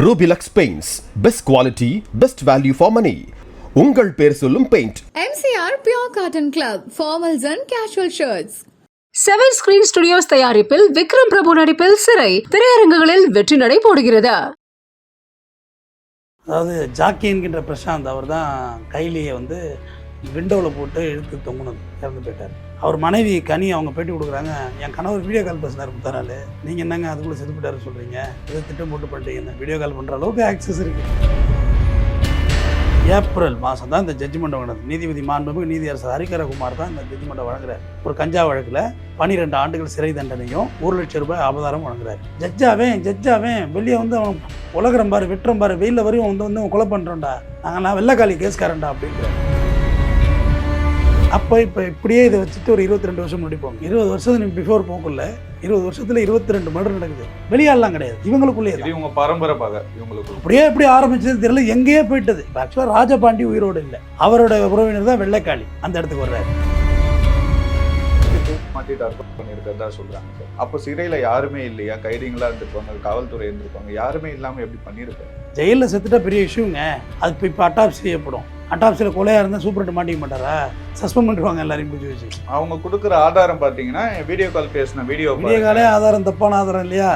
Rubilux paints best quality best value for money உங்கள் பேர் சொல்லும் paint MCR Pure Cotton Club, formals and casual shirts. Seven screen studios தயாரிப்பில் விக்ரம் பிரபு நடிப்பில் சிறை. திரையரங்குகளில் வெற்றி நடை போடுகிறது. அதாவது ஜாக்கி என்கின்ற பிரசாந்த் அவர் தான் கைலியை வந்து விண்டோவில் போட்டு இழுத்து தொங்குனது இறந்து போயிட்டார். அவர் மனைவி கனி அவங்க பேட்டி கொடுக்குறாங்க. என் கணவர் வீடியோ கால் பேசினார் முத்தனால நீங்கள் என்னங்க அதுக்குள்ளே செத்து சொல்கிறீங்க இதை திட்டம் போட்டு பண்ணுறீங்க வீடியோ கால் பண்ணுற அளவுக்கு ஆக்சஸ் இருக்குது ஏப்ரல் மாதம் தான் இந்த ஜட்ஜ்மெண்ட் வழங்கினது நீதிபதி மாண்புமிகு நீதியரசர் ஹரிகரகுமார் தான் இந்த ஜட்ஜ்மெண்ட்டை வழங்குறாரு. ஒரு கஞ்சா வழக்கில் பன்னிரெண்டு ஆண்டுகள் சிறை தண்டனையும் ஒரு லட்சம் ரூபாய் அபதாரம் வழங்குறாரு. ஜட்ஜாவே ஜட்ஜாவே வெளியே வந்து அவன் உலகிறம்பாரு பாரு வெயிலில் வரையும் வந்து வந்து அவன் கொலை நாங்கள் நாங்கள்லாம் வெள்ளைக்காளி கேஸ்காரன்டா அப்படின்றாரு. அப்போ இப்போ இப்படியே இதை வச்சுட்டு ஒரு இருபத்தி ரெண்டு வருஷம் முடிப்போம் இருபது வருஷத்துக்கு பிஃபோர் போக்குள்ள இருபது வருஷத்துல இருபத்தி ரெண்டு மர்டர் நடக்குது. வெளியாலாம் கிடையாது. இது இவங்க பரம்பரை பகை இவங்களுக்கு அப்படியே எப்படி ஆரம்பிச்சது தெரியல. எங்கேயே போயிட்டது. ஆக்சுவலாக ராஜபாண்டி உயிரோடு இல்லை. அவரோட உறவினர் தான் வெள்ளைக்காளி. அந்த இடத்துக்கு வர்றாரு. பண்ணியிருக்கிறதா சொல்றாங்க. அப்போ சிறையில யாருமே இல்லையா? கைதிங்களா இருந்திருப்பாங்க காவல்துறை இருந்திருப்பாங்க. யாருமே இல்லாம எப்படி பண்ணியிருக்காங்க ஜெயிலில் செத்துட்டா பெரிய இஷ்யூங்க. அது இப்போ இப்போ அட்டாப்சி செய்யப்படும். அட்டாப்சியில் கொலையாக இருந்தால் சூப்பரண்ட் மாட்டிக்க மாட்டாரா? சஸ்பெண்ட் பண்ணிடுவாங்க எல்லாரையும் பிடிச்சி வச்சு. அவங்க கொடுக்குற ஆதாரம் பாத்தீங்கன்னா வீடியோ கால் பேசின வீடியோ விடிய காலே ஆதாரம் தப்பான ஆதாரம் இல்லையா?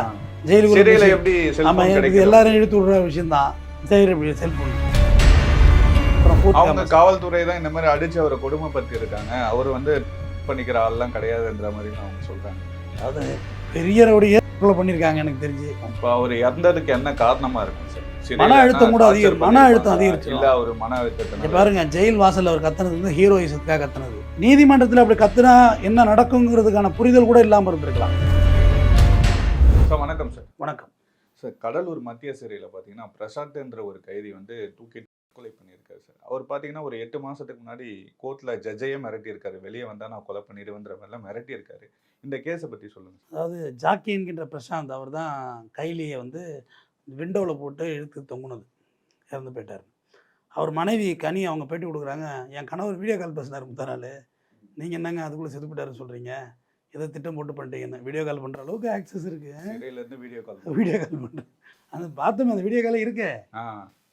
போய் எப்படி ஆமாம் செல்போன் எனக்கு எல்லாரும் இழுத்து விடுற விஷயம் தான் இப்படி செல்ஃபோன் அவங்க. காவல்துறை தான் இந்த மாதிரி அடிச்சு அவரை கொடுமைப்படுத்தி இருக்காங்க அவர் வந்து பண்ணிக்கிற ஆள்லாம் கிடையாதுன்ற மாதிரி அவங்க சொல்றாங்க. அதாவது பெரியவருடைய கொலை பண்ணியிருக்காங்க எனக்கு தெரிஞ்சு. இப்போ அவர் இறந்ததுக்கு என்ன காரணமா இருக்கும் சார் மன அழுத்தம் கூட அதிகம், மன அழுத்தம். இல்ல அவர் மன இங்க அழுத்தத்தினால பாருங்க ஜெயில் வாசல்ல அவர் கத்துனது வந்து ஹீரோயிசத்துக்காக கத்துனது. நீதிமன்றத்தில் அப்படி கத்துனா என்ன நடக்குங்கிறதுக்கான புரிதல் கூட இல்லாமல் இருந்திருக்கலாம். சார் வணக்கம் சார். வணக்கம். சார் கடலூர் மத்திய சிறையில் பார்த்தீங்கன்னா பிரசாந்த் என்ற ஒரு கைதி வந்து தூக்கி கொலை பண்ணியிருக்காரு சார். அவர் பார்த்தீங்கன்னா ஒரு எட்டு மாசத்துக்கு முன்னாடி கோர்ட்டில் ஜட்ஜையே மிரட்டியிருக்காரு. வெளியே வந்தால் நான் கொலை பண்ணிடுவேன்ற மாதிரிலாம் மிரட்டியிருக்காரு. இந்த கேஸை பற்றி சொல்லுங்கள் அதாவது ஜாக்கி என்கின்ற பிரசாந்த் அவர் தான் கைலியை வந்து விண்டோவில் போட்டு இழுத்து தொங்குனது. இறந்து போயிட்டார். அவர் மனைவி கனி அவங்க பேட்டி கொடுக்குறாங்க என் கணவர் வீடியோ கால் பேசினார் முத்தனால நீங்கள் என்னங்க அதுக்குள்ளே செத்து போயிட்டாருன்னு சொல்கிறீங்க இதை திட்டம் போட்டு பண்ணிட்டீங்கன்னு. வீடியோ கால் பண்ணுற அளவுக்கு ஆக்சஸ் இருக்குது வீடியோ கால் வீடியோ கால் பண்ணுறேன் அந்த பார்த்தோமே அந்த வீடியோ காலே இருக்கே.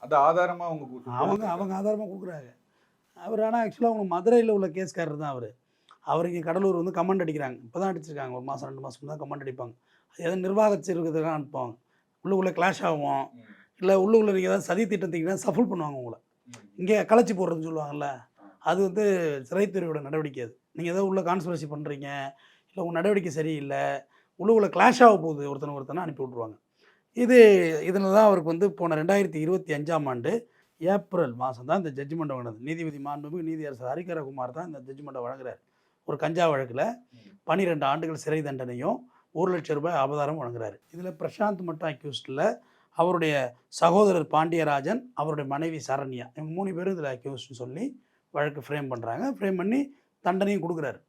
அது ஆதாரமாக அவங்க அவங்க அவங்க ஆதாரமாக கொடுக்குறாங்க. அவர் ஆனால் ஆக்சுவலாக அவங்க மதுரையில் உள்ள கேஸ்காரர் தான் அவர். அவர் இங்கே கடலூர் வந்து கமெண்ட் அடிக்கிறாங்க. இப்போ தான் அடிச்சிருக்காங்க. ஒரு மாதம் ரெண்டு மாதம் தான் கமெண்ட் அடிப்பாங்க. அது எதாவது நிர்வாகச்சிருக்கிறதுக்காக அனுப்புவாங்க. உள்ளுக்குள்ளே கிளாஷ் ஆகும். இல்லை உள்ளுக்குள்ளே நீங்கள் ஏதாவது சதி திட்டத்தீங்கன்னா சஃபுல் பண்ணுவாங்க உங்களை. இங்கே களைச்சி போடுறதுன்னு சொல்லுவாங்கல்ல அது வந்து சிறைத்துறையோட நடவடிக்கை அது. நீங்கள் ஏதோ உள்ள கான்ஸ்பிரசி பண்ணுறீங்க இல்லை உங்கள் நடவடிக்கை சரியில்லை உள்ளுக்குள்ளே கிளாஷ் ஆக போகுது ஒருத்தனை ஒருத்தனை அனுப்பி விட்ருவாங்க இது இதில் தான் அவருக்கு வந்து போன ரெண்டாயிரத்தி இருபத்தி அஞ்சாம் ஆண்டு ஏப்ரல் மாதம் தான் இந்த ஜட்ஜ்மெண்ட் வழங்கினது நீதிபதி மாண்புமிகு நீதியரசர் ஹரிகரகுமார் தான் இந்த ஜட்ஜ்மெண்ட்டை வழங்குறார். ஒரு கஞ்சா வழக்கில் பன்னிரெண்டு ஆண்டுகள் சிறை தண்டனையும் ஒரு லட்சம் ரூபாய் அபதாரம் வழங்குறாரு. இதில் பிரசாந்த் மட்டும் அக்யூஸ்டில் அவருடைய சகோதரர் பாண்டியராஜன் அவருடைய மனைவி சரண்யா இவங்க மூணு பேரும் இதில் அக்யூஸ்ட்னு சொல்லி வழக்கு ஃப்ரேம் பண்ணுறாங்க ஃப்ரேம் பண்ணி தண்டனையும் கொடுக்குறாரு.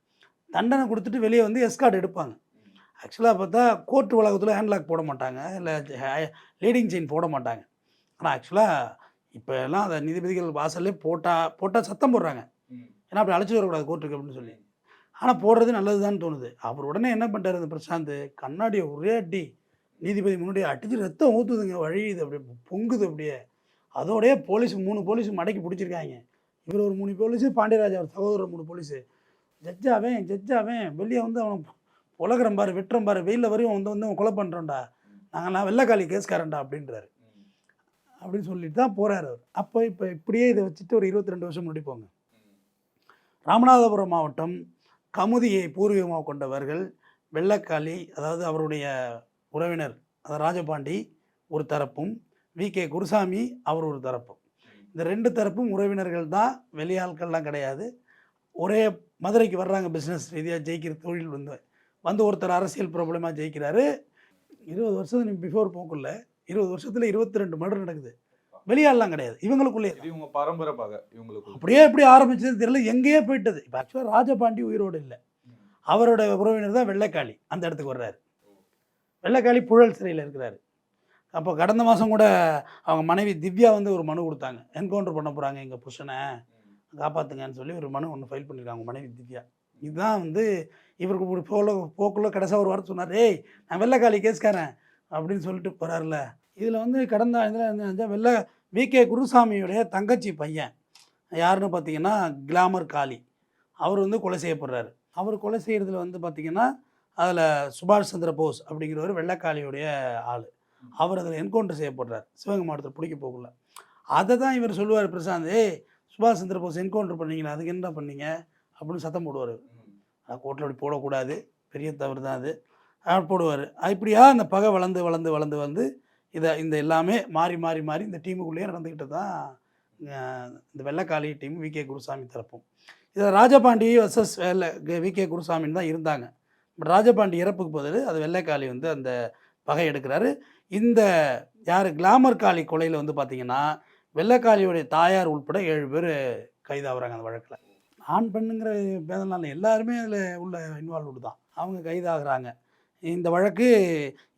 தண்டனை கொடுத்துட்டு வெளியே வந்து எஸ்கார்ட் எடுப்பாங்க. ஆக்சுவலாக பார்த்தா கோர்ட் வளாகத்தில் ஹேண்ட்லாக் போட மாட்டாங்க. இல்லை லீடிங் செயின் போட மாட்டாங்க. ஆனால் ஆக்சுவலாக இப்போ எல்லாம் அந்த நீதிபதிகள் வாசல்லே போட்டால் போட்டால் சத்தம் போடுறாங்க. ஏன்னா அப்படி அழைச்சிட்டு வரக்கூடாது கோர்ட்டுக்கு அப்படின்னு சொல்லி. ஆனால் போடுறது நல்லதுதான் தோணுது. அவர் உடனே என்ன பண்ணிட்டாரு அந்த பிரசாந்த்? கண்ணாடியை ஒரே அடி நீதிபதி முன்னாடி அடிச்சு ரத்தம் ஊற்றுதுங்க வழியுது அப்படியே பொங்குது அப்படியே. அதோடையே போலீஸ் மூணு போலீஸ் மடக்கி பிடிச்சிருக்காங்க. இவர் ஒரு மூணு போலீஸு பாண்டியராஜா ஒரு சகோதரர் மூணு போலீஸு. ஜட்ஜாவேன் ஜட்ஜாவேன் வெளியே வந்து அவன் உலகம் பாரு வெட்டுறம் பாரு வெயிலில் வரையும் வந்து வந்து அவன் கொலை பண்ணுறோம்டா நாங்கள்லாம் வெள்ளைக்காளி கேஸ்காரன்டா அப்படின்றாரு. அப்படின்னு சொல்லிட்டு தான் போகிறார் அவர். அப்போ இப்போ இப்படியே இதை வச்சுட்டு ஒரு இருபத்தி ரெண்டு வருஷம் முன்னாடி போங்க. ராமநாதபுரம் மாவட்டம் கமுதியை பூர்வீகமாக கொண்டவர்கள் வெள்ளக்காளி அதாவது அவருடைய உறவினர் அதாவது ராஜபாண்டி ஒரு தரப்பும் வி. கே. குருசாமி அவர் ஒரு தரப்பும். இந்த ரெண்டு தரப்பும் உறவினர்கள் தான் வெளியாட்கள்லாம் கிடையாது. ஒரே மதுரைக்கு வர்றாங்க பிஸ்னஸ் ரீதியாக ஜெயிக்கிற தொழில் வந்து வந்து ஒருத்தர் அரசியல் பிரபலமாக ஜெயிக்கிறாரு. இருபது வருஷத்துக்கு பிஃபோர் போக்குள்ள இருபது வருஷத்தில் இருபத்தி ரெண்டு மர்டர் நடக்குது. வெளியாடலாம் கிடையாது. இவங்களுக்குள்ளே இவங்க பரம்பரை பகை இவங்களுக்கு அப்படியே எப்படி ஆரம்பிச்சது தெரியல எங்கேயே போயிட்டது. இப்போ ஆக்சுவலாக ராஜபாண்டி உயிரோடு இல்லை. அவரோட உறவினர் தான் வெள்ளைக்காளி அந்த இடத்துக்கு வர்றாரு. வெள்ளைக்காளி புழல் சிறையில் இருக்கிறாரு. அப்போ கடந்த மாதம் கூட அவங்க மனைவி திவ்யா வந்து ஒரு மனு கொடுத்தாங்க. என்கவுண்டர் பண்ண போகிறாங்க எங்கள் புருஷனை. காப்பாற்றுங்கன்னு சொல்லி ஒரு மனு ஒன்று ஃபைல் பண்ணியிருக்காங்க அவங்க மனைவி திவ்யா. இதுதான் வந்து இவருக்கு ஒரு போல போக்குள்ள கடைசியாக ஒரு வாரம் சொன்னார் ஏய் நான் வெள்ளைக்காளி கேஸ்காரன் அப்படின்னு சொல்லிட்டு போகிறாருல இதில் வந்து கடந்த இதில் வெள்ள வி. கே. குருசாமியுடைய தங்கச்சி பையன். யாருன்னு பார்த்தீங்கன்னா கிளாமர் காளி. அவர் வந்து கொலை செய்யப்படுறாரு. அவர் கொலை செய்கிறதுல வந்து பார்த்திங்கன்னா அதில் சுபாஷ் சந்திர போஸ் அப்படிங்கிறவர் வெள்ளைக்காளியுடைய ஆள். அவர் அதில் என்கவுண்டர் செய்யப்படுறார். சிவகங்கை மாவட்டத்தில் பிடிக்க போகல அதை தான் இவர் சொல்லுவார் பிரசாந்த் சுபாஷ் சந்திர போஸ் என்கவுண்டர் பண்ணீங்களா அதுக்கு என்ன பண்ணீங்க? அப்படின்னு சத்தம் போடுவார். கோர்ட்டில் அப்படி போடக்கூடாது. பெரிய தவறு தான் அது. போடுவார். இப்படியா அந்த பகை வளர்ந்து வளர்ந்து வளர்ந்து வந்து இதை இந்த எல்லாமே மாறி மாறி மாறி இந்த டீமுக்குள்ளேயே நடந்துக்கிட்டு தான் இந்த Vellaikali team V K Gurusamy தரப்பும். இதில் Rajapandi versus Vella V K குருசாமின்னு தான் இருந்தாங்க. பட் ராஜபாண்டி இறப்புக்கு பதில் அது வெள்ளைக்காளி வந்து அந்த பகை எடுக்கிறாரு. இந்த யார் கிளாமர் காளி கொலையில் வந்து பார்த்தீங்கன்னா வெள்ளைக்காளியுடைய தாயார் உள்பட ஏழு பேர் கைதாகிறாங்க அந்த வழக்கில். ஆண் பெண்ணுங்கிற பேதனால எல்லாருமே அதில் உள்ள இன்வால்வ்டு தான். அவங்க கைதாகிறாங்க. இந்த வழக்கு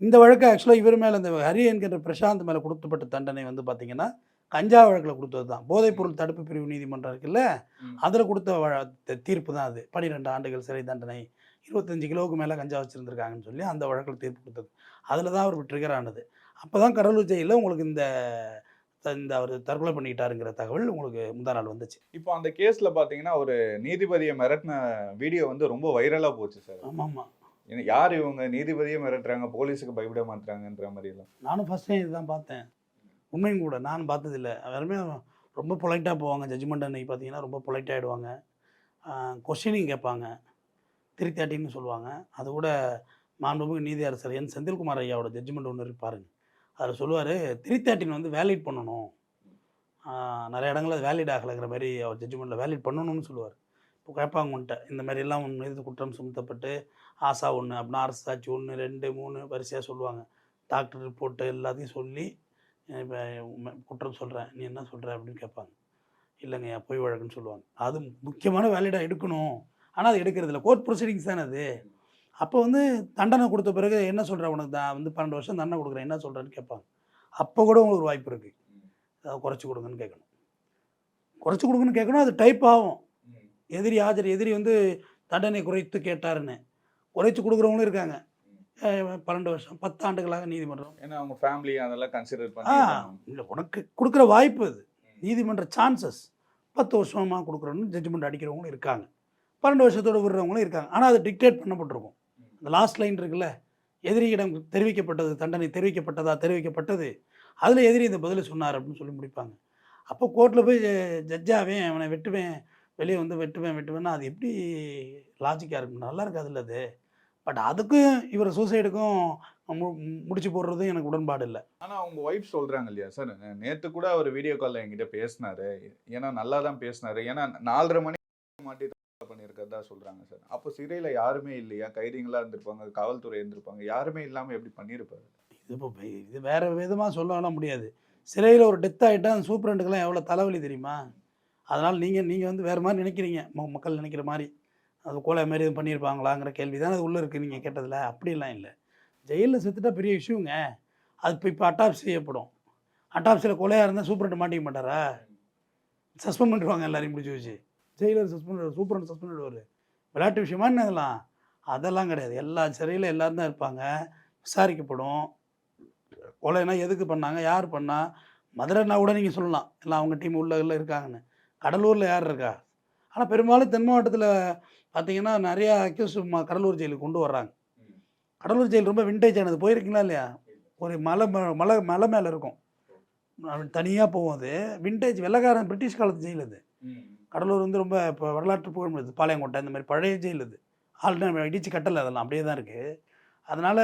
இந்த வழக்கு ஆக்சுவலாக இவர் மேலே இந்த ஹரி என்கின்ற பிரசாந்த் மேலே கொடுக்கப்பட்ட தண்டனை வந்து பார்த்தீங்கன்னா கஞ்சா வழக்கில் கொடுத்தது தான். போதைப்பொருள் தடுப்பு பிரிவு நீதிமன்றம் இருக்குல்ல. அதில் கொடுத்த வழ- தீர்ப்பு தான் அது. பன்னிரெண்டு ஆண்டுகள் சிறை தண்டனை இருபத்தஞ்சு கிலோவுக்கு மேலே கஞ்சா வச்சுருந்துருக்காங்கன்னு சொல்லி அந்த வழக்கில் தீர்ப்பு கொடுத்தது. அதில் தான் அவர் ட்ரிகர் ஆனது. அப்போ தான் கடலூர் ஜெயிலில் உங்களுக்கு இந்த இந்த அவர் தற்கொலை பண்ணிக்கிட்டாருங்கிற தகவல் உங்களுக்கு முந்தா நாள் வந்துச்சு. இப்போ அந்த கேஸ்ல பாத்தீங்கன்னா ஒரு நீதிபதியை மிரட்டின வீடியோ வந்து ரொம்ப வைரலா போச்சு சார். ஆமாம் ஆமாம் யார் இவங்க? நீதிபதியை மிரட்டுறாங்க போலீஸுக்கு பயப்பட மாட்டுறாங்கன்ற மாதிரி எல்லாம் நானும் ஃபஸ்ட் டைம் இதுதான் பார்த்தேன். உண்மையும் கூட நானும் பார்த்ததில்ல. எல்லாருமே ரொம்ப பொலைட்டாக போவாங்க. ஜட்ஜ்மெண்ட் அன்னைக்கு பார்த்தீங்கன்னா ரொம்ப பொலைட் ஆகிடுவாங்க கொஸ்டினிங் கேட்பாங்க. திருத்தாட்டின்னு சொல்லுவாங்க. அது கூட மாண்புமிகு நீதி அரசர் என் செந்தில்குமார் ஐயாவோட ஜட்ஜ்மெண்ட் ஒன்று பாருங்க. அதில் சொல்லுவார் திருத்தாட்டின் வந்து வேலிட் பண்ணணும். நிறைய இடங்களில் வேலிட் ஆகலைங்கிற மாதிரி அவர் ஜட்ஜ்மெண்ட்டில் வேலிட் பண்ணணும்னு சொல்லுவார். இப்போ கேட்பாங்க உன்ட்ட. இந்த மாதிரிலாம் உன் மீது குற்றம் சுமத்தப்பட்டு ஆசா ஒன்று அப்படின்னா அரசு சாட்சி ஒன்று ரெண்டு மூணு வரிசையாக சொல்லுவாங்க. டாக்டர் ரிப்போர்ட்டு எல்லாத்தையும் சொல்லி இப்போ குற்றம் சொல்கிறேன் நீ என்ன சொல்கிற அப்படின்னு கேட்பாங்க. இல்லைங்க பொய் வழக்குன்னு சொல்லுவாங்க. அது முக்கியமான வேலிடாக எடுக்கணும். ஆனால் அது எடுக்கிறது இல்லை. கோர்ட் ப்ரொசீடிங்ஸ் தானே அது. அப்போ வந்து தண்டனை கொடுத்த பிறகு என்ன சொல்கிற உனக்கு? தான் வந்து பன்னெண்டு வருஷம் தண்டனை கொடுக்குறேன். என்ன சொல்கிறேன்னு கேட்பாங்க. அப்போ கூட உங்களுக்கு ஒரு வாய்ப்பு இருக்குது அதை குறைச்சி கொடுங்கன்னு கேட்கணும். குறைச்சி கொடுங்கன்னு கேட்கணும் அது டைப் ஆகும். எதிரி ஆஜர் எதிரி வந்து தண்டனை குறைத்து கேட்டாருன்னு. குறைச்சி கொடுக்குறவங்களும் இருக்காங்க. பன்னெண்டு வருஷம் பத்து ஆண்டுகளாக நீதிமன்றம். ஏன்னா அவங்க ஃபேமிலி அதெல்லாம் கன்சிடர் பண்ணி இல்லை உனக்கு கொடுக்குற வாய்ப்பு அது. நீதிமன்ற சான்சஸ் பத்து வருஷமாக கொடுக்குறோன்னு ஜட்ஜ்மெண்ட் அடிக்கிறவங்களும் இருக்காங்க. பன்னெண்டு வருஷத்தோட விடுறவங்களும் இருக்காங்க. ஆனால் அது டிக்டேட் பண்ணப்பட்டிருக்கும். இந்த லாஸ்ட் லைன் இருக்குல்ல எதிரியிடம் தெரிவிக்கப்பட்டது தண்டனை தெரிவிக்கப்பட்டதா தெரிவிக்கப்பட்டது அதில் எதிரி இந்த பதிலை சொன்னார் அப்படின்னு சொல்லி முடிப்பாங்க. அப்போ கோர்ட்டில் போய் ஜட்ஜாவேன் அவனை வெட்டுவேன் வெளியே வந்து வெட்டுவேன் வெட்டுவேன்னா அது எப்படி லாஜிக்காக இருக்கும்? நல்லா இருக்காதுல்ல அது. பட் அதுக்கும் இவர் சூசைடுக்கும் மு முடிச்சு போடுறதும் எனக்கு உடன்பாடு இல்லை. ஆனா அவங்க ஒய்ஃப் சொல்றாங்க இல்லையா? சார் நேத்து கூட அவர் வீடியோ கால்ல என்கிட்ட பேசினாரு. ஏன்னா நல்லா தான் பேசினாரு. ஏன்னா நாலரை மணி மாட்டி பண்ணியிருக்கிறதா சொல்றாங்க சார். அப்போ சிறையில யாருமே இல்லையா? கைதிங்களா இருந்திருப்பாங்க காவல்துறை இருந்திருப்பாங்க. யாருமே இல்லாம எப்படி பண்ணியிருப்பாரு? இது இப்போ இது வேறு விதமாக சொல்லலாம் முடியாது. சிறையில் ஒரு டெத் ஆகிட்டா சூப்பரண்டுக்கெல்லாம் எவ்வளோ தலைவலி தெரியுமா? அதனால் நீங்கள் நீங்கள் வந்து வேறு மாதிரி நினைக்கிறீங்க. ம- மக்கள் நினைக்கிற மாதிரி. அது கோலை மாதிரி எதுவும் பண்ணியிருப்பாங்களாங்கிற கேள்வி தான் அது உள்ளே இருக்குது நீங்கள் கேட்டதில். அப்படிலாம் இல்லை. ஜெயிலில் செத்துட்டா பெரிய இஷ்யூங்க. அது இப்போ இப்போ அட்டாப்சி செய்யப்படும். அட்டாப்சியில் கொலையாக இருந்தால் சூப்பரண்ட் மாட்டிக்க மாட்டாரா? சஸ்பெண்ட் பண்ணிடுவாங்க எல்லாரையும் பிடிச்சி வச்சு. ஜெயிலர் சஸ்பெண்ட் சூப்பரண்ட் சஸ்பெண்ட் பண்ணுவார். விளையாட்டு விஷயமா என்ன அதெல்லாம்? அதெல்லாம் கிடையாது. எல்லா சிறையில் எல்லாரும் தான் இருப்பாங்க. விசாரிக்கப்படும். கொலைனா எதுக்கு பண்ணாங்க? யார் பண்ணா? மதுரைனா கூட நீங்கள் சொல்லலாம். எல்லாம் அவங்க டீம் உள்ள உள்ள இருக்காங்கன்னு. கடலூரில் யார் இருக்கா? ஆனால் பெரும்பாலும் தென் மாவட்டத்தில் பார்த்தீங்கன்னா நிறையா அக்யூஸ் கடலூர் ஜெயிலுக்கு கொண்டு வர்றாங்க. கடலூர் ஜெயில் ரொம்ப விண்டேஜ் ஆனது. போயிருக்கீங்களா இல்லையா? ஒரு மலை ம- மலை மலை மேலே இருக்கும். தனியாக போகும் அது. விண்டேஜ் வெள்ளக்காரன் பிரிட்டிஷ் காலத்து ஜெயில் அது. கடலூர் வந்து ரொம்ப இப்போ வரலாற்று புகழ்மிழது பாளையங்கோட்டை இந்த மாதிரி பழைய ஜெயில் அது. ஆல்ரெடி இடிச்சு கட்டலை அதெல்லாம். அப்படியே தான் இருக்குது அதனால்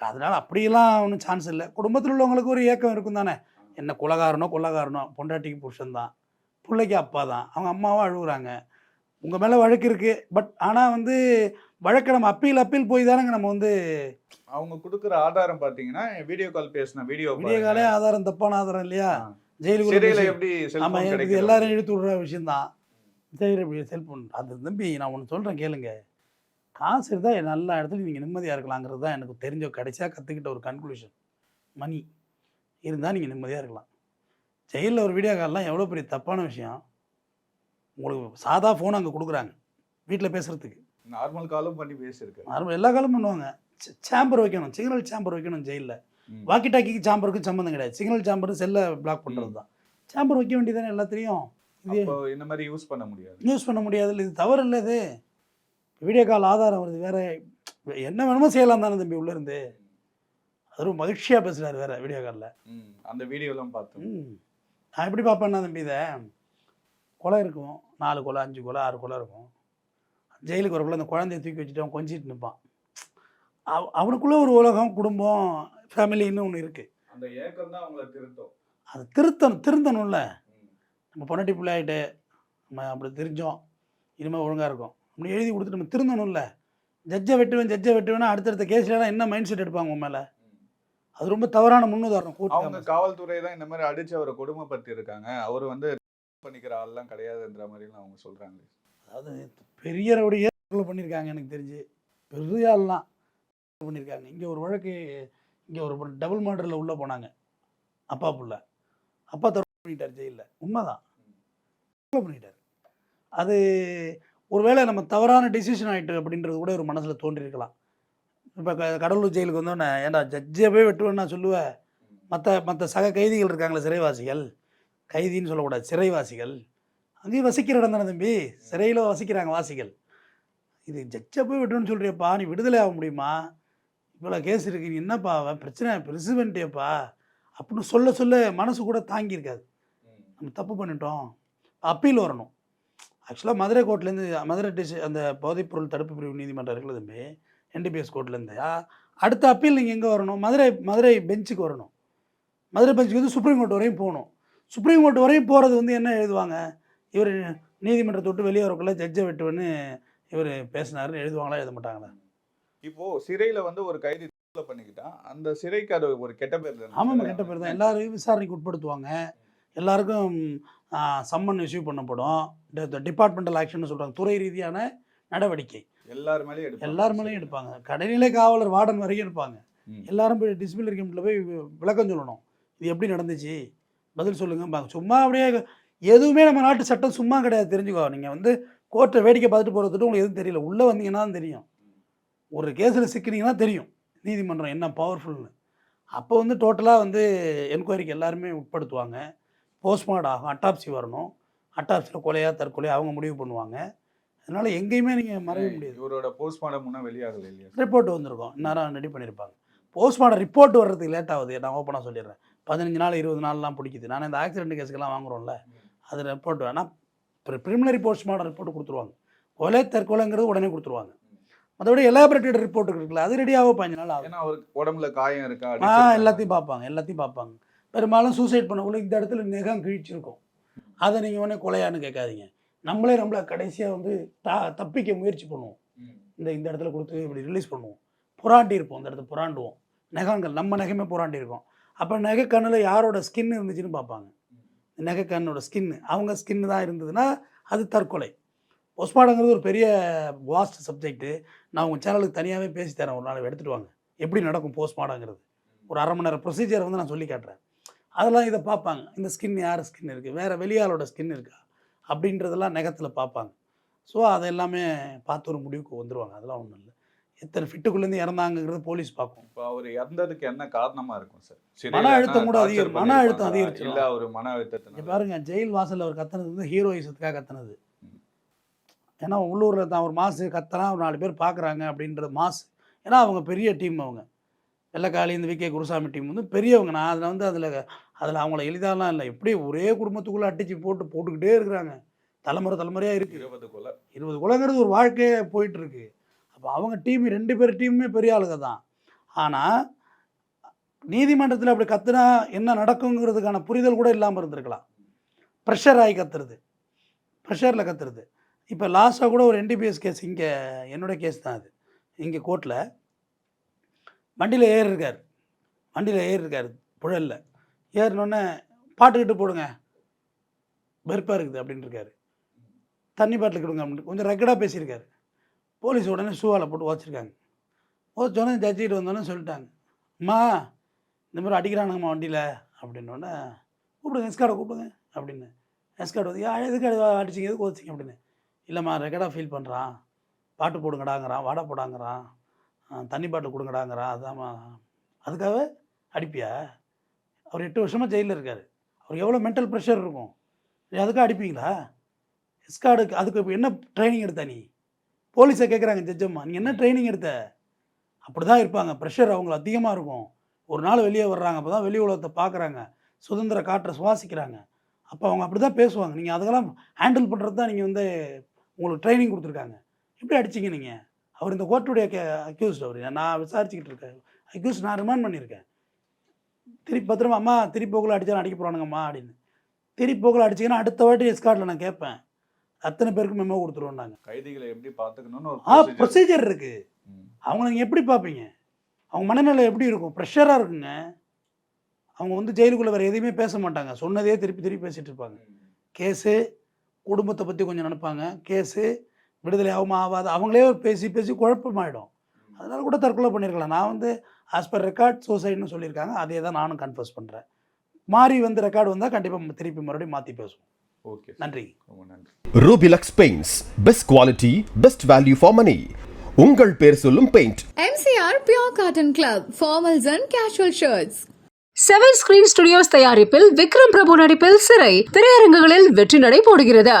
அதனால் அப்படியெல்லாம் ஒன்றும் சான்ஸ் இல்லை. குடும்பத்தில் உள்ளவங்களுக்கு ஒரு ஏக்கம் இருக்கும் தானே என்ன குலகாரனோ கொள்ளகாரனோ பொண்டாட்டிக்கு புருஷன் தான் பிள்ளைக்கு அப்பா தான். அவங்க அம்மாவும் அழுகுறாங்க. உங்கள் மேலே வழக்கு இருக்குது பட் ஆனால் வந்து வழக்கை நம்ம அப்பீல் அப்பீல் போய் தானேங்க நம்ம வந்து அவங்க கொடுக்குற ஆதாரம் பாத்தீங்கன்னா வீடியோ கால் பேசின வீடியோ விடிய காலே ஆதாரம் தப்பான ஆதாரம் இல்லையா? போய் எப்படி ஆமாம் எனக்கு எல்லாரும் இழுத்து விடுற விஷயந்தான் சரி இப்படி செல்ஃபோன் அது தம்பி நான் ஒன்று சொல்கிறேன் கேளுங்க. காசு இருந்தால் எல்லா இடத்துலையும் நீங்கள் நிம்மதியாக இருக்கலாங்கிறது தான் எனக்கு தெரிஞ்ச கடைசியாக கற்றுக்கிட்ட ஒரு கன்க்ளூஷன் மணி இருந்தால் நீங்கள் நிம்மதியாக இருக்கலாம். ஜெயிலில் ஒரு வீடியோ கால்லாம் எவ்வளோ பெரிய தப்பான விஷயம்? உங்களுக்கு சாதா ஃபோன் அங்கே கொடுக்குறாங்க வீட்டில் பேசுகிறதுக்கு நார்மல் காலும் பண்ணி பேசியிருக்காரு. நார்மல் எல்லா காலமும் பண்ணுவாங்க. சேம்பர் வைக்கணும் சிக்னல் சேம்பர் வைக்கணும் ஜெயிலில். வாக்கி டாக்கிக்கு சாம்பருக்கும் சம்மந்தம் கிடையாது. சிக்னல் சாம்பர் செல்லை பிளாக் பண்ணுறது தான். சாம்பர் வைக்க வேண்டியதானே எல்லாத்தையும் இது இந்த மாதிரி யூஸ் பண்ண முடியாது. யூஸ் பண்ண முடியாது இது தவறு இல்லை இது. வீடியோ கால் ஆதாரம் வருது வேற என்ன வேணுமோ செய்யலாம் தானே தம்பி உள்ள இருந்து. அது ரொம்ப மகிழ்ச்சியாக பேசுகிறாரு வேற வீடியோ காலில். அந்த வீடியோலாம் பார்த்தோம் நான் எப்படி பார்ப்பேன்னா தம்பி இதை? கொலை இருக்கும். நாலு கொலை அஞ்சு கொலை ஆறு கொலை இருக்கும். ஜெயிலுக்கு வரக்குள்ள அந்த குழந்தைய தூக்கி வச்சுட்டு அவன் கொஞ்சிட்டு நிற்பான். அவ அவனுக்குள்ளே ஒரு உலகம் குடும்பம் ஃபேமிலின்னு ஒன்று இருக்குது அந்த ஏக்கம் தான் அவங்கள திருத்தம். அது திருத்தணும் திருந்தணும்ல. நம்ம பொண்டாட்டி பிள்ளை ஆகிட்டு நம்ம அப்படி தெரிஞ்சோம். இனிமேல் ஒழுங்காக இருக்கும். அப்படி எழுதி கொடுத்துட்டு நம்ம திருந்தணும்ல. ஜட்ஜை வெட்டுவேன் ஜட்ஜை வெட்டுவேன்னா அடுத்தடுத்த கேஸ்லாம் என்ன மைண்ட் செட் எடுப்பாங்க உன் மேலே? அது ரொம்ப தவறான முன்னுதாரணம் அவங்க காவல்துறை தான் இந்த மாதிரி அடிச்சு அவரை கொடுமைப்படுத்தி இருக்காங்க அவர் வந்து பண்ணிக்கிற ஆள்லாம் கிடையாதுன்ற மாதிரிலாம் அவங்க சொல்றாங்க அதாவது பெரிய ரவுடியே கொலை பண்ணியிருக்காங்க எனக்கு தெரிஞ்சு. பெரிய ஆள்லாம் பண்ணியிருக்காங்க. இங்கே ஒரு வழக்கு இங்கே ஒரு டபுள் மர்டரில் உள்ளே போனாங்க. அப்பா புள்ள. அப்பா தற்கொலை பண்ணிட்டார் ஜெயிலில். உண்மைதான். கொலை பண்ணிட்டார். அது ஒருவேளை நம்ம தவறான டிசிஷன் ஆகிட்டு அப்படின்றது கூட ஒரு மனசில் தோன்றியிருக்கலாம். இப்போ க கடலூர் ஜெயிலுக்கு வந்தோடனே ஏன்டா ஜட்ஜே போய் வெட்டுவேன்னு நான் சொல்லுவேன் மற்ற மற்ற சக கைதிகள் இருக்காங்களே சிறைவாசிகள். கைதின்னு சொல்லக்கூடாது சிறைவாசிகள். அங்கேயும் வசிக்கிற இடம் தானே தம்பி. சிறையில் வசிக்கிறாங்க வாசிகள். இது ஜட்ஜை போய் விட்டுன்னு சொல்கிறியப்பா நீ விடுதலை ஆக முடியுமா? இவ்வளோ கேஸ் இருக்கு. நீ என்னப்பா அவன் பிரச்சனை பெருசு பண்ணிட்டியப்பா அப்படின்னு சொல்ல சொல்ல மனசு கூட தாங்கியிருக்காது. நம்ம தப்பு பண்ணிட்டோம். அப்பீல் வரணும். ஆக்சுவலாக மதுரை கோர்ட்லேருந்து மதுரை டிஸ் அந்த போதைப்பொருள் தடுப்பு பிரிவு நீதிமன்றம் இருக்குல்ல தம்பி. என்டிபிஎஸ் கோர்ட்லேருந்து அடுத்த அப்பீல் நீங்கள் எங்கே வரணும்? மதுரை மதுரை பெஞ்சுக்கு வரணும். மதுரை பெஞ்சுக்கு வந்து சுப்ரீம் கோர்ட் வரையும் போகணும். சுப்ரீம் கோர்ட் வரையும் போகிறது வந்து என்ன எழுதுவாங்க? இவர் நீதிமன்றத்தை விட்டு வெளியே வரக்குள்ள ஜட்ஜை வெட்டுவேன்னு இவர் பேசினாருன்னு எழுதுவாங்களா எழுத மாட்டாங்களா? இப்போ சிறையில வந்து ஒரு கைதி தற்கொலை பண்ணிக்கிட்டா அந்த சிறைக்கு அது ஒரு கெட்ட பேர் தானே? ஆமாம் கெட்ட பேர் தான். எல்லாரையும் விசாரணைக்கு உட்படுத்துவாங்க. எல்லாருக்கும் சம்மன் இஷ்யூ பண்ணப்படும். டிபார்ட்மெண்டல் ஆக்ஷன் சொல்கிறாங்க துறை ரீதியான நடவடிக்கை. எல்லார் மேலயும் எடுப்பாங்க. எல்லார் மேலேயும் எடுப்பாங்க. கடைநிலை காவலர் வார்டன் வரைக்கும் எடுப்பாங்க ம். எல்லாரும் போய் டிசிப்ளினரி கமிட்டியில் போய் விளக்கம் சொல்லணும். இது எப்படி நடந்துச்சு? பதில் சொல்லுங்கம்பாங்க சும்மா அப்படியே எதுவுமே நம்ம நாட்டு சட்டம் சும்மா கிடையாது. தெரிஞ்சுக்கோ. நீங்கள் வந்து கோர்ட்டை வேடிக்கை பார்த்துட்டு போகிறதுட்டு உங்களுக்கு எதுவும் தெரியல. உள்ளே வந்தீங்கன்னா தெரியும். ஒரு கேஸில் சிக்கினீங்கன்னா தெரியும். நீதிமன்றம் என்ன பவர்ஃபுல்னு அப்போ வந்து டோட்டலாக வந்து என்கொயரிக்கு எல்லாருமே உட்படுத்துவாங்க. போஸ்ட்மார்ட் ஆகும். அட்டாப்சி வரணும். அட்டாப்சியில் கொலையா தற்கொலையா அவங்க முடிவு பண்ணுவாங்க. அதனால் எங்கேயுமே நீங்கள் மறைய முடியாது. இவரோட போஸ்ட்மார்டம் முன்ன வெளியாகல இல்லையா ரிப்போர்ட் வந்திருக்கும். இந்நேரம் ரெடி பண்ணியிருப்பாங்க போஸ்ட்மார்ட்டம் ரிப்போர்ட் வர்றதுக்கு லேட் ஆகுது. நான் ஓப்பனாக சொல்லிடுறேன். பதினஞ்சு நாள் இருபது நாள்லாம் பிடிக்குது. நான் இந்த ஆக்சிடென்ட் கேஸுக்கெல்லாம் வாங்குறோம்ல அது ரிப்போர்ட் வேணால் ப்ரிலிமினரி போஸ்ட்மார்ட்டம் ரிப்போர்ட் கொடுத்துருவாங்க. கொலை தற்கொலைங்கிறது உடனே கொடுத்துருவாங்க. மற்றபடி எலாபரேட்டட் ரிப்போர்ட் இருக்குல்ல அது ரெடியாக பதினஞ்சு நாள் ஆகும் ஏன்னா அவருக்கு உடம்புல காயம் இருக்கா ஆ. எல்லாத்தையும் பார்ப்பாங்க எல்லாத்தையும் பார்ப்பாங்க. பெரும்பாலும் சூசைட் பண்ணக்குள்ள இந்த இடத்துல நெகம் கிழிச்சிருக்கும். அதை நீங்கள் உடனே கொலையான்னு கேட்காதீங்க. நம்மளே நம்மள கடைசியாக வந்து தா தப்பிக்க முயற்சி பண்ணுவோம். இந்த இந்த இடத்துல கொடுத்து இப்படி ரிலீஸ் பண்ணுவோம். புராண்டி இருப்போம் இந்த இடத்துல புராண்டுவோம் நகங்கள் நம்ம நகைமே புராண்டி இருக்கும் அப்போ நகை கண்ணில் யாரோட ஸ்கின் இருந்துச்சுன்னு பார்ப்பாங்க. நகை கண்ணோட ஸ்கின்னு அவங்க ஸ்கின்னு தான் இருந்ததுன்னா அது தற்கொலை. போஸ்ட்மார்ட்டங்கிறது ஒரு பெரிய வாஸ்ட் சப்ஜெக்ட்டு நான் உங்கள் சேனலுக்கு தனியாகவே பேசி தரேன். ஒரு நாள் எடுத்துகிட்டு வாங்க. எப்படி நடக்கும் போஸ்ட்மார்ட்டங்கிறது ஒரு அரை மணி நேரம் ப்ரொசீஜரை வந்து நான் சொல்லி காட்டுறேன். அதெல்லாம் இதை பார்ப்பாங்க. இந்த ஸ்கின் யார் ஸ்கின் இருக்குது வேறு வெளியாளோட ஸ்கின் இருக்கா? அப்படின்றதெல்லாம் நகத்தில் பார்ப்பாங்க. ஸோ அதை எல்லாமே பார்த்து ஒரு முடிவுக்கு வந்துடுவாங்க அதெல்லாம் ஒன்றும் இல்லை. எத்தனை ஃபிட்டுக்குள்ளேருந்து இறந்தாங்கிறது போலீஸ் பார்க்கும். இப்போ அவர் இறந்ததுக்கு என்ன காரணமா இருக்கும் சார்? மன அழுத்தம் கூட அதிகரி- மன அழுத்தம்? அதிகரிச்சிரும். இல்ல அவர் மன இங்க அழுத்தத்தினால பாருங்க ஜெயில் வாசல்ல அவர் கத்துனது வந்து ஹீரோயிசத்துக்காக கத்துனது. ஏன்னா உள்ளூரில் தான் ஒரு மாசு கத்தனா ஒரு நாலு பேர் பார்க்குறாங்க அப்படின்றது மாசு. ஏன்னா அவங்க பெரிய டீம் அவங்க. வெள்ளக்காளி இந்த விகே குருசாமி டீம் வந்து பெரியவங்க. நான் அதில் வந்து அதில் அதில் அவங்கள எளிதாலாம் இல்லை. எப்படி ஒரே குடும்பத்துக்குள்ளே அடிச்சு போட்டு போட்டுக்கிட்டே இருக்கிறாங்க. தலைமுறை தலைமுறையாக இருக்குது இருபது கொலை. இருபது குலங்கிறது ஒரு வாழ்க்கையே போயிட்டு இருக்கு அப்போ அவங்க டீம் ரெண்டு பேர் டீமுமே பெரிய ஆளுங்க தான். ஆனால் நீதிமன்றத்தில் அப்படி கத்துனா என்ன நடக்குங்கிறதுக்கான புரிதல் கூட இல்லாமல் இருந்திருக்கலாம். ப்ரெஷர் ஆகி கத்துறது. ப்ரெஷரில் கத்துறது. இப்போ லாஸ்ட்டாக கூட ஒரு என்டிபிஎஸ் கேஸ் இங்கே என்னோட கேஸ் தான் அது. இங்கே கோர்ட்டில் வண்டியில் ஏறி இருக்கார் வண்டியில் ஏறி இருக்கார் புழலில். ஏறினோடனே பாட்டுக்கிட்டு போடுங்க. வெறுப்பாக இருக்குது அப்படின்னு இருக்காரு. தண்ணி பாட்டில் கொடுங்க அப்படின்னு கொஞ்சம் ரெக்கடாக பேசியிருக்காரு. போலீஸ் உடனே ஷூவால் போட்டு உதச்சிருக்காங்க. உதச்சோடனே ஜட்ஜிக்கிட்டு வந்தோடனே சொல்லிட்டாங்க. அம்மா இந்த மாதிரி அடிக்கிறானுங்கம்மா வண்டியில். அப்படின்னோடனே கூப்பிடுங்க எஸ்கார்டை கூப்பிடுங்க. அப்படின்னு. எஸ்கார்டு வந்து "ஏன் எதுக்கு அடிச்சிங்க எதுக்கு உதச்சிங்க? அப்படின்னு. இல்லைம்மா ரெக்கடாக ஃபீல் பண்ணுறான் பாட்டு போடுங்கடாங்கிறான் வாடா போடாங்கிறான். தண்ணி பாட்டு கொடுங்கடாங்கிறான். அதாம்மா அதுக்காக அடிப்பியா? அவர் எட்டு வருஷமாக ஜெயிலில் இருக்கார். அவர் எவ்வளோ மென்டல் ப்ரெஷர் இருக்கும்? அதுக்காக அடிப்பீங்களா? எஸ்கார்டுக்கு அதுக்கு இப்போ என்ன ட்ரைனிங் எடுத்த நீ? போலீஸை கேட்குறாங்க ஜட்ஜம்மா. நீ என்ன ட்ரைனிங் எடுத்த? அப்படி தான் இருப்பாங்க. ப்ரெஷர் அவங்களுக்கு அதிகமாக இருக்கும். ஒரு நாள் வெளியே வர்றாங்க அப்போ தான் வெளி உலகத்தை பார்க்குறாங்க. சுதந்திர காற்றை சுவாசிக்கிறாங்க. அப்போ அவங்க அப்படி தான் பேசுவாங்க. நீங்கள் அதெல்லாம் ஹேண்டில் பண்ணுறது தான் நீங்கள் வந்து உங்களுக்கு ட்ரைனிங் கொடுத்துருக்காங்க. எப்படி அடிச்சீங்க நீங்கள் அவர் இந்த கோர்ட்டுடைய அக்யூஸ்ட் அவர். நான் விசாரிச்சுக்கிட்டு இருக்கேன். அக்யூஸ்ட் நான் ரிமாண்ட் பண்ணியிருக்கேன். திருப்பி பத்திரமா அம்மா திருப்பி போக்குள்ள அடிச்சா அடிக்க போகிறானுங்கம்மா அப்படின்னு. திருப்பி போக்குள்ள அடிச்சிங்கன்னா அடுத்த வாட்டி எஸ்கார்டில் நான் கேட்பேன். அத்தனை பேருக்கு மெமோ கொடுத்துருவோம் கைதிகளை எப்படி பார்த்துக்கணும்னு ஆ. ப்ரொசீஜர் இருக்குது. அவங்கள நீங்கள் எப்படி பார்ப்பீங்க? அவங்க மனநிலை எப்படி இருக்கும்? ப்ரெஷராக இருக்குங்க. அவங்க வந்து ஜெயிலுக்குள்ளே வேறு எதையுமே பேச மாட்டாங்க. சொன்னதே திருப்பி திருப்பி பேசிகிட்டு இருப்பாங்க. கேஸு குடும்பத்தை பற்றி கொஞ்சம் நினைப்பாங்க. கேஸு விடுதலை ஆகுமா ஆகாது? அவங்களே பேசி பேசி குழப்பமாயிடும். அதனால கூட தற்கொலை பண்ணியிருக்கலாம் நான் வந்து ஆஸ் பர் ரெக்கார்ட் சூசைட்னு சொல்லியிருக்காங்க. அதே தான் நானும் கன்ஃபர்ஸ் பண்ணுறேன் மாறி வந்து ரெக்கார்டு வந்தால் கண்டிப்பாக திருப்பி மறுபடியும் மாற்றி பேசுவோம். ஓகே. நன்றி. ரொம்ப நன்றி. Rubilux paints best quality best value for money உங்கள் பேர் சொல்லும் paint MCR Pure Cotton Club, formals and casual shirts. Seven screen studios தயாரிப்பில் விக்ரம் பிரபு நடிப்பில் சிறை. திரையரங்குகளில் வெற்றி நடை போடுகிறது.